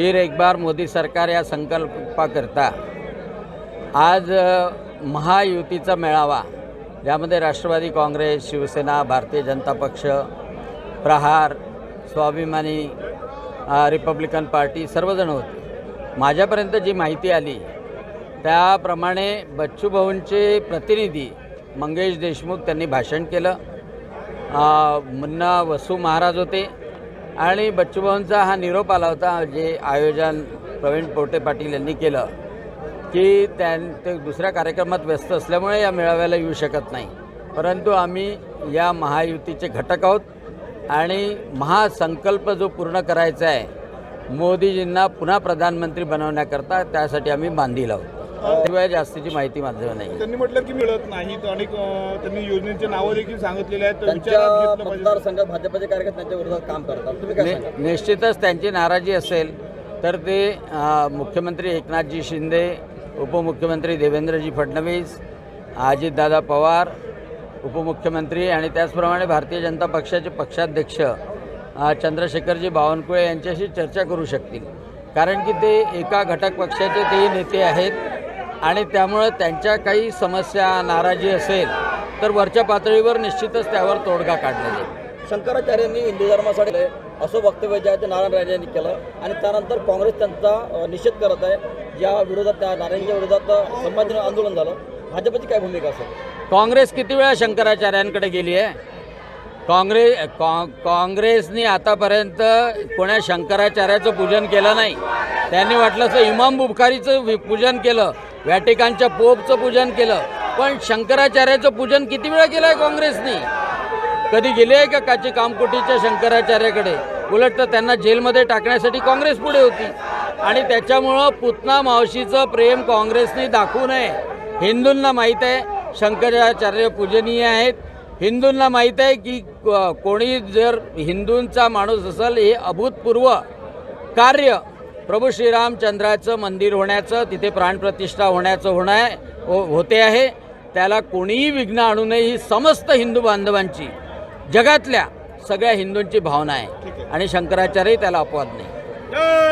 फिर एक बार मोदी सरकार या संकल्पाकरता आज महायुतीचा मेळावा ज्यामध्ये राष्ट्रवादी काँग्रेस शिवसेना भारतीय जनता पक्ष प्रहार स्वाभिमानी रिपब्लिकन पार्टी सर्वजण होते. माझ्यापर्यंत जी माहिती आली त्याप्रमाणे बच्चूभाऊंचे प्रतिनिधी मंगेश देशमुख त्यांनी भाषण केलं. मुन्ना वसू महाराज होते. आणि बच्चूभाऊंचा हा निरोप आला होता जे आयोजन प्रवीण पोटे पाटील यांनी केलं की त्यां ते दुसऱ्या कार्यक्रमात व्यस्त असल्यामुळे या मेळाव्याला येऊ शकत नाही. परंतु आम्ही या महायुतीचे घटक आहोत आणि महासंकल्प जो पूर्ण करायचा आहे मोदीजींना पुन्हा प्रधानमंत्री बनवण्याकरता त्यासाठी आम्ही बांधील आहोत. त्याशिवाय जास्तीची माहिती माझं नाही. त्यांनी म्हटलं की मिळत नाहीत आणि अं, त्यांनी योजनेचे नावं देखील सांगितलेले आहेत मतदारसंघात भाजपचे कार्यकर्ते त्यांच्या विरोधात काम करतात. निश्चितच त्यांची नाराजी असेल तर ते मुख्यमंत्री एकनाथजी शिंदे उपमुख्यमंत्री देवेंद्रजी फडणवीस अजितदादा पवार उपमुख्यमंत्री आणि त्याचप्रमाणे भारतीय जनता पक्षाचे पक्षाध्यक्ष चंद्रशेखरजी बावनकुळे यांच्याशी चर्चा करू शकतील. कारण की ते एका घटक पक्षाचे तेही नेते आहेत. आणि त्यामुळं त्यांच्या काही समस्या नाराजी असेल तर वरच्या पातळीवर निश्चितच त्यावर तोडगा काढला जाईल शंकराचार्यांनी हिंदू धर्मासाठी असं वक्तव्य जे आहे ते नारायण राणे यांनी केलं. आणि त्यानंतर काँग्रेस त्यांचा निषेध करत आहे. ज्या विरोधात त्या नारायणच्या विरोधात संभाजी आंदोलन झालं. भाजपची काय भूमिका असेल? काँग्रेस किती वेळा शंकराचार्यांकडे गेली आहे? काँग्रेस काँ काँग्रेसनी आतापर्यंत कोण्या शंकराचार्याचं पूजन केलं नाही. त्यांनी वाटलं असं इमाम बुखारीचं पूजन केलं. व्हॅटिकानच्या पोपचं पूजन केलं. पण शंकराचार्याचं पूजन किती वेळा केलं आहे काँग्रेसनी? कधी गेले आहे का काची कामकोटीच्या शंकराचार्याकडे? उलट तर त्यांना जेलमध्ये टाकण्यासाठी काँग्रेस पुढे होती. आणि त्याच्यामुळं पुतना मावशीचं प्रेम काँग्रेसने दाखवू नये. हिंदूंना माहीत आहे शंकराचार्य पूजनीय आहेत. हिंदूंना माहीत आहे की कोणी जर हिंदूंचा माणूस असेल हे अभूतपूर्व कार्य प्रभू श्रीरामचंद्राचं मंदिर होण्याचं तिथे प्राणप्रतिष्ठा होण्याचं होणं आहे हो होते आहे. त्याला कोणीही विघ्न आणू नये ही समस्त हिंदू बांधवांची जगातल्या सगळ्या हिंदूंची भावना आहे. आणि शंकराचार्य त्याला अपवाद नाही.